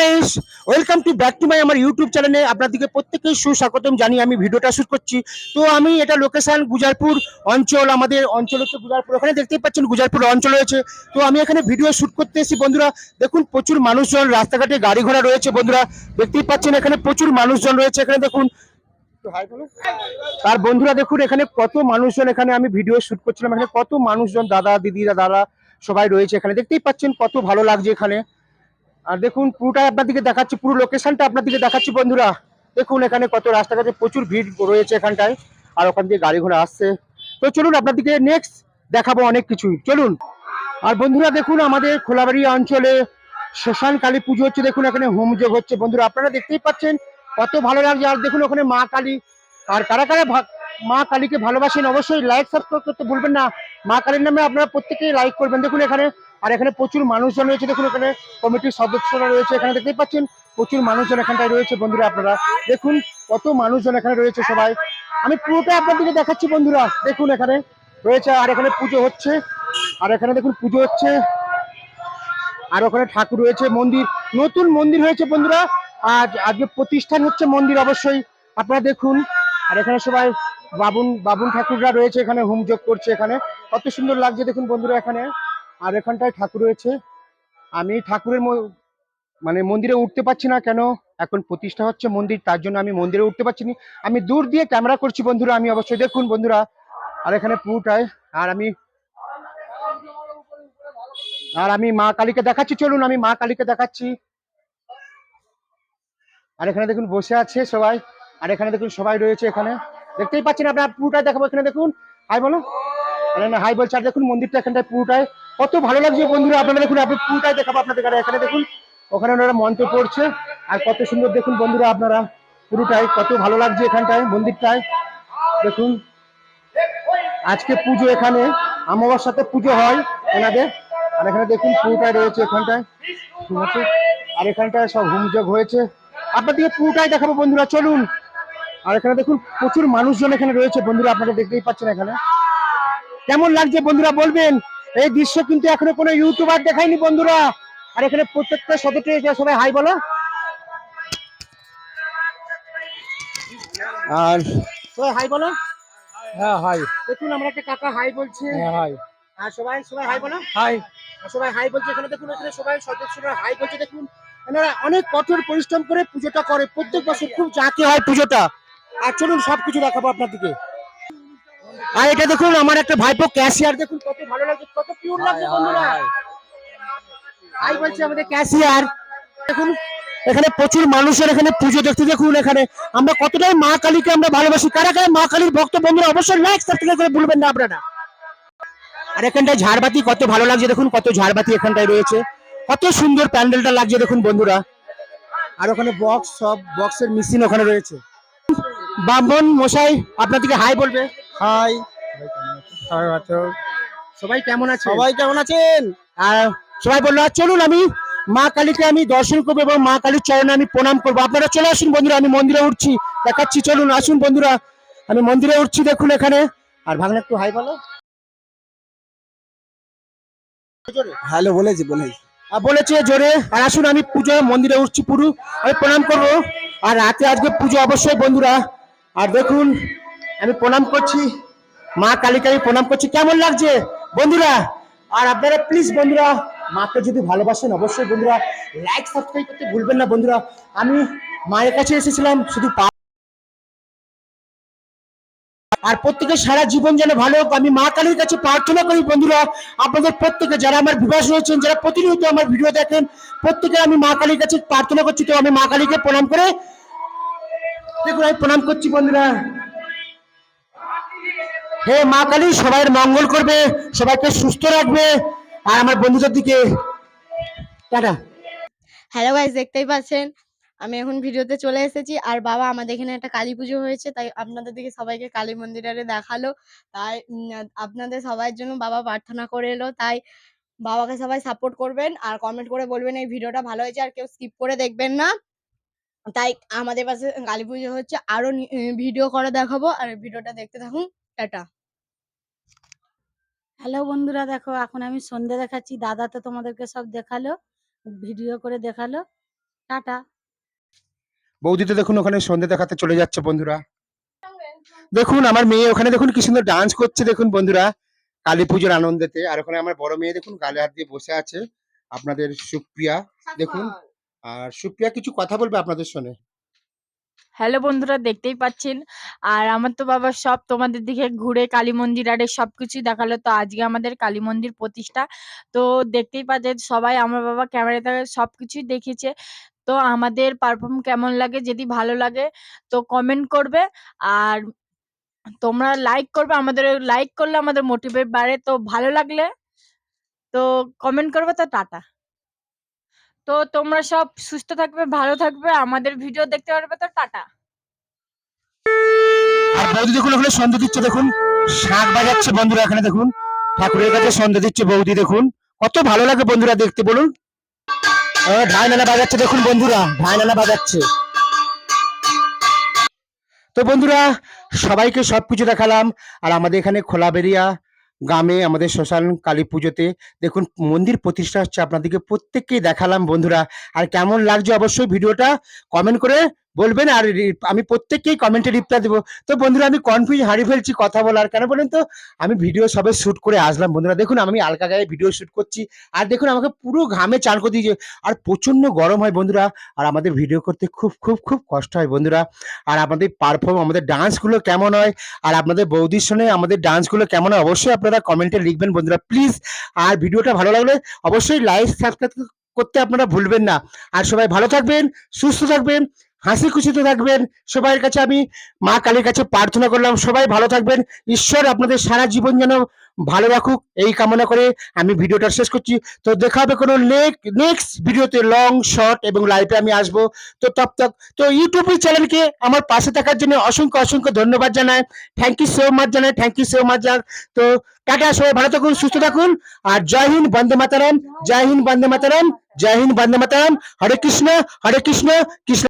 Guys welcome to back to my আমার YouTube চ্যানেলে আপনাদেরকে প্রত্যেককেই সুস্বাগতম জানিয়ে আমি ভিডিওটা শুট করছি। তো আমি এটা লোকেশন গুজারপুর অঞ্চল, আমাদের অঞ্চল হচ্ছে গুজারপুর। ওখানে দেখতেই পাচ্ছেন গুজারপুর অঞ্চল রয়েছে। তো আমি এখানে ভিডিও শুট করতে এসেছি, বন্ধুরা। দেখুন, প্রচুর মানুষজন রাস্তাঘাটে গাড়ি ঘোড়া রয়েছে, বন্ধুরা। দেখতেই পাচ্ছেন এখানে প্রচুর মানুষজন রয়েছে। এখানে দেখুন। আর বন্ধুরা, দেখুন, এখানে কত মানুষজন এখানে আমি ভিডিও শুট করছিলাম। এখানে কত মানুষজন, দাদা দিদিরা দাদা, সবাই রয়েছে এখানে। দেখতেই পাচ্ছেন কত ভালো লাগছে এখানে। আর দেখুন, পুরোটাই আপনাদেরকে দেখাচ্ছি, পুরো লোকেশনটা আপনাদেরকে দেখাচ্ছি বন্ধুরা। দেখুন, এখানে কত রাস্তাঘাটে প্রচুর ভিড় রয়েছে এখানটায়, আর ওখান দিয়ে গাড়ি ঘোড়া আসছে। তো চলুন আপনাদেরকে নেক্সট দেখাবো অনেক কিছুই। চলুন। আর বন্ধুরা, দেখুন, আমাদের খোলাবাড়ি অঞ্চলে শ্মশান কালী পুজো হচ্ছে, দেখুন, এখানে হোমযোগ হচ্ছে। বন্ধুরা, আপনারা দেখতেই পাচ্ছেন, কত ভালো লাগছে। আর দেখুন, ওখানে মা কালী, আর কারা কারা মা কালীকে ভালোবাসেন, অবশ্যই লাইক সাবস্ক্রাইব করতে ভুলবেন না। মা কালীর নামে আপনারা প্রত্যেকেই লাইক করবেন। দেখুন, এখানে আর এখানে প্রচুর মানুষজন রয়েছে। দেখুন, এখানে কমিটির সদস্যরা রয়েছে। এখানে দেখতেই পাচ্ছেন, প্রচুর মানুষজন এখানটায় রয়েছে বন্ধুরা আপনারা। দেখুন, কত মানুষজন এখানে রয়েছে সবাই। আমি পুরোটা আপনাদেরকে দেখাচ্ছি বন্ধুরা। দেখুন, এখানে রয়েছে, আর এখানে পুজো হচ্ছে। আর এখানে দেখুন, পুজো হচ্ছে। আর ওখানে ঠাকুর রয়েছে, মন্দির। নতুন মন্দির হয়েছে বন্ধুরা। আজ, আজকে প্রতিষ্ঠান হচ্ছে মন্দির অবশ্যই। আপনারা দেখুন, আর এখানে সবাই বাবুন বাবুন ঠাকুররা রয়েছে এখানে হোমযোগ করছে এখানে। কত সুন্দর লাগছে দেখুন বন্ধুরা এখানে। আর এখানটায় ঠাকুর রয়েছে। আমি ঠাকুরের মানে মন্দিরে উঠতে পারছি না কেন? এখন প্রতিষ্ঠা হচ্ছে মন্দির, তার জন্য আমি মন্দিরে উঠতে পারছি না। আমি দূর দিয়ে ক্যামেরা করছি বন্ধুরা, আমি অবশ্যই দেখুন বন্ধুরা। আর এখানে পুরোটায় আর আমি আর আমি মা কালীকে দেখাচ্ছি, চলুন আমি মা কালীকে দেখাচ্ছি। আর এখানে দেখুন বসে আছে সবাই। আর এখানে দেখুন সবাই রয়েছে এখানে। দেখতেই পাচ্ছেন আপনার পুরোটাই দেখাবো এখানে দেখুন। হাই বলো। হাই বলছে, আর দেখুন মন্দিরটা এখানটায় পুরোটাই। কত ভালো লাগছে বন্ধুরা, আপনারা দেখুন আপনি পুরোটাই দেখাবো আপনাদের আর এখানে দেখুন, ওখানে ওনারা মন্ত্র পড়ছে, আর কত সুন্দর দেখুন বন্ধুরা আপনারা, পুরোটাই, কত ভালো লাগছে এখানটায়, মন্দিরটায়। দেখুন, আজকে পুজো এখানে আমাবার সাথে পুজো হয় এনাদের, আর এখানে দেখুন, পুরোটাই রয়েছে এখানটায়। আর এখানটায় সব হোমযোগ হয়েছে। আপনাদেরকে পুরোটাই দেখাবো বন্ধুরা, চলুন। আর এখানে দেখুন, প্রচুর মানুষজন এখানে রয়েছে বন্ধুরা, আপনারা দেখতেই পাচ্ছেন এখানে। কেমন লাগছে বন্ধুরা বলবেন? এই দৃশ্য কিন্তু এখনও কোনো ইউটিউবার দেখায়নি বন্ধুরা। আর এখানে প্রত্যেকটা সদস্য সবাই হাই বলো। আর সবাই হাই বলো। হ্যাঁ হাই। দেখুন আমরা একটা কাকা হাই বলছে। হ্যাঁ হাই। আর সবাই সবাই হাই বলো। হাই। সবাই হাই বলছে এখানে দেখুন এখানে সবাই সদস্যরা হাই বলছে দেখুন। এনারা অনেক কঠোর পরিশ্রম করে পুজোটা করে। প্রত্যেক বছর খুব জাঁকে হয় পুজোটা। আর চলুন সবকিছু দেখাবো আপনাদেরকে। আর এটা দেখুন আমার একটা ভাইপো ক্যাশিয়ার দেখুন কত ভালো লাগছে কত পিওর লাগছে বন্ধুরা। হাই বলছে আমাদের ক্যাশিয়ার দেখুন এখানে প্রচুর মানুষের এখানে পুজো দেখতে দেখুন এখানে। আমরা কতটাই মা কালীকে আমরা ভালোবাসি। কারা কারা মা কালীর ভক্ত বন্ধুরা অবশ্যই লাইক সাবস্ক্রাইব করে ভুলবেন না আপনারা। আর এখানটায় ঝাড়বাতি কত ভালো লাগছে দেখুন কত ঝাড়বাতি এখানটায় রয়েছে। কত সুন্দর প্যান্ডেলটা লাগছে দেখুন বন্ধুরা। আর ওখানে বক্স সব বক্সের মেশিন ওখানে রয়েছে। ব্রাহ্মণ মশাই আপনাদেরকে হাই বলবে। হাই। সবাই কেমন আছে? সবাই কেমন আছেন? আর সবাই বলল "আর চলুন আমি মা কালীকে আমি দর্শন করব এবং মা কালীর চরণে আমি প্রণাম করব। আপনারা চলে আসুন বন্ধুরা আমি মন্দিরে উঠছি দেখাচ্ছি। চলুন আসুন বন্ধুরা আমি মন্দিরে উঠছি দেখুন এখানে। আর ভাগনা একটু হাই বলো। হ্যালো বলেছি বলেছি। আর বলেছে জোরে আর আসুন আমি পুজো মন্দিরে উঠছি পুরো। আমি প্রণাম করব। আর রাতে আজকে পুজো অবশ্যই বন্ধুরা। আর দেখুন আমি প্রণাম করছি। মা কালীকে আমি প্রণাম করছি। কেমন লাগছে? বন্ধুরা, আর আপনারা প্লিজ বন্ধুরা, মাকে যদি ভালোবাসেন অবশ্যই বন্ধুরা লাইক সাবস্ক্রাইব করতে ভুলবেন না বন্ধুরা। আমি মায়ের কাছে এসেছিলাম, শুধু আর প্রত্যেকের সারা জীবন যেন ভালো হোক, আমি মা কালীর কাছে প্রার্থনা করি বন্ধুরা। আপনাদের প্রত্যেকে যারা আমার বিবাস রয়েছেন, যারা প্রতিনিয়ত আমার ভিডিও দেখেন, প্রত্যেকে আমি মা কালীর কাছে প্রার্থনা করছি। তো আমি মা কালীকে প্রণাম করে, দেখুন, আমি প্রণাম করছি বন্ধুরা। হে মা কালী সবাই মঙ্গল করবে, সবাইকে সুস্থ রাখবে। আর আমার বন্ধুদের দিকে, টাটা। হ্যালো গাইজ দেখতেই পাচ্ছেন, আমি এখন ভিডিওতে চলে এসেছি। আর বাবা, আমাদের এখানে একটা কালী পুজো হয়েছে, তাই আপনাদের দিকে সবাইকে কালী মন্দিরে দেখাল। তাই আপনাদের সবার জন্য বাবা প্রার্থনা করে এলো, তাই বাবাকে সবাই সাপোর্ট করবেন। আর কমেন্ট করে বলবেন, এই ভিডিওটা ভালো হয়েছে, আর কেউ স্কিপ করে দেখবেন না। তাই আমাদের পাশে কালী পুজো হচ্ছে, আরও ভিডিও করে দেখাবো। আর ভিডিওটা দেখতে থাকুন। টাটা। হ্যালো বন্ধুরা দেখো এখন আমি সন্ধে দেখাচ্ছি। দাদা তো তোমাদেরকে সব দেখাল ভিডিও করে দেখাল। টাটা। বৌদি তো দেখুন ওখানে সন্ধে দেখাতে চলে যাচ্ছে বন্ধুরা। দেখুন আমার মেয়ে ওখানে দেখুন কি সুন্দর ডান্স করছে দেখুন বন্ধুরা কালী পুজোর আনন্দেতে। আর ওখানে আমার বড় মেয়ে দেখুন গালে হাত দিয়ে বসে আছে আপনাদের সুপ্রিয়া দেখুন। আর সুপ্রিয়া কিছু কথা বলবে আপনাদের সঙ্গে? হ্যালো বন্ধুরা, দেখতেই পাচ্ছেন। আর আমার তো বাবা সব তোমাদের দিকে ঘুরে কালী মন্দির আরে সবকিছুই দেখাল। তো আজকে আমাদের কালী মন্দির প্রতিষ্ঠা। তো দেখতেই পাচ্ছেন, সবাই আমার বাবা ক্যামেরা থেকে সবকিছুই দেখেছে। তো আমাদের পারফর্ম কেমন লাগে, যদি ভালো লাগে, তো কমেন্ট করবে। আর তোমরা লাইক করবে, আমাদের লাইক করলে আমাদের মোটিভেট বাড়ে। তো ভালো লাগলে, তো কমেন্ট করবে, তো টাটা। তো তোমরা সব সুস্থ থাকবে, ভালো থাকবে, আমাদের ভিডিও দেখতে পারবে, তো টাটা। আর বৌদি দেখুন ওখানে সন্ধ্যে দিচ্ছে, দেখুন। শাঁখ বাজাচ্ছে বন্ধুরা এখানে, দেখুন। ঠাকুরের কাছে সন্ধ্যে দিচ্ছে বৌদি, দেখুন। কত ভালো লাগে বন্ধুরা দেখতে, বলুন। ঢাই নানা বাজাচ্ছে, দেখুন বন্ধুরা ঢাই নানা বাজাচ্ছে। তো বন্ধুরা, সবাইকে সবকিছু দেখালাম, আর আমাদের এখানে খোলাবেরিয়া গ্রামে, আমাদের শ্মশান, কালী পুজোতে। দেখুন, মন্দির প্রতিষ্ঠা হচ্ছে আপনাদেরকে প্রত্যেককেই দেখালাম বন্ধুরা। আর কেমন লাগছে অবশ্যই ভিডিওটা কমেন্ট করে বলবেন আর আমি প্রত্যেককেই কমেন্টে রিপ্লাই দেবো। তো বন্ধুরা, আমি কনফিউজ হারিয়ে ফেলছি কথা বলার, কেন বলেন তো? আমি ভিডিও সবে শ্যুট করে আসলাম বন্ধুরা। দেখুন, আমি আলকা গায়ে ভিডিও শুট করছি। আর দেখুন, আমাকে পুরো ঘামে চান করে দিয়েছে। আর প্রচণ্ড গরম হয় বন্ধুরা। আর আমাদের ভিডিও করতে খুব খুব খুব কষ্ট হয় বন্ধুরা। আর আমাদের পারফর্ম আমাদের ডান্সগুলো কেমন হয়? আর আপনাদের বৌদির সঙ্গে আমাদের ডান্সগুলো কেমন হয়? অবশ্যই আপনারা কমেন্টে লিখবেন বন্ধুরা প্লিজ আর ভিডিওটা ভালো লাগলে অবশ্যই লাইক সাবস্ক্রাইব করতে আপনারা ভুলবেন না। আর সবাই ভালো থাকবেন, সুস্থ থাকবেন। হাসি খুশিতে থাকবেন। সবার কাছে আমি, মা কালীর কাছে প্রার্থনা করলাম। সবাই ভালো থাকবেন। ঈশ্বর আপনাদের সারা জীবন যেন ভালো রাখুক। এই কামনা করে আমি ভিডিওটা শেষ করছি। তো দেখা হবে কোনো নেক্সট ভিডিওতে লং শর্ট এবং লাইভে আমি আসব। তো তব তক তো ইউটিউব চ্যানেলকে আমার পাশে থাকার জন্য অসংখ্য অসংখ্য ধন্যবাদ জানাই। থ্যাংক ইউ সো মাচ জানাই। থ্যাংক ইউ সো মাচ তো টাটা, সবাই ভালো থাকুন, সুস্থ থাকুন। আর জয় হিন্দ, বন্দে মাতারাম। জয় হিন্দ, বন্দে মাতারাম। জয় হিন্দ, বন্দে মাতারাম। হরে কৃষ্ণ হরে কৃষ্ণ কৃষ্ণ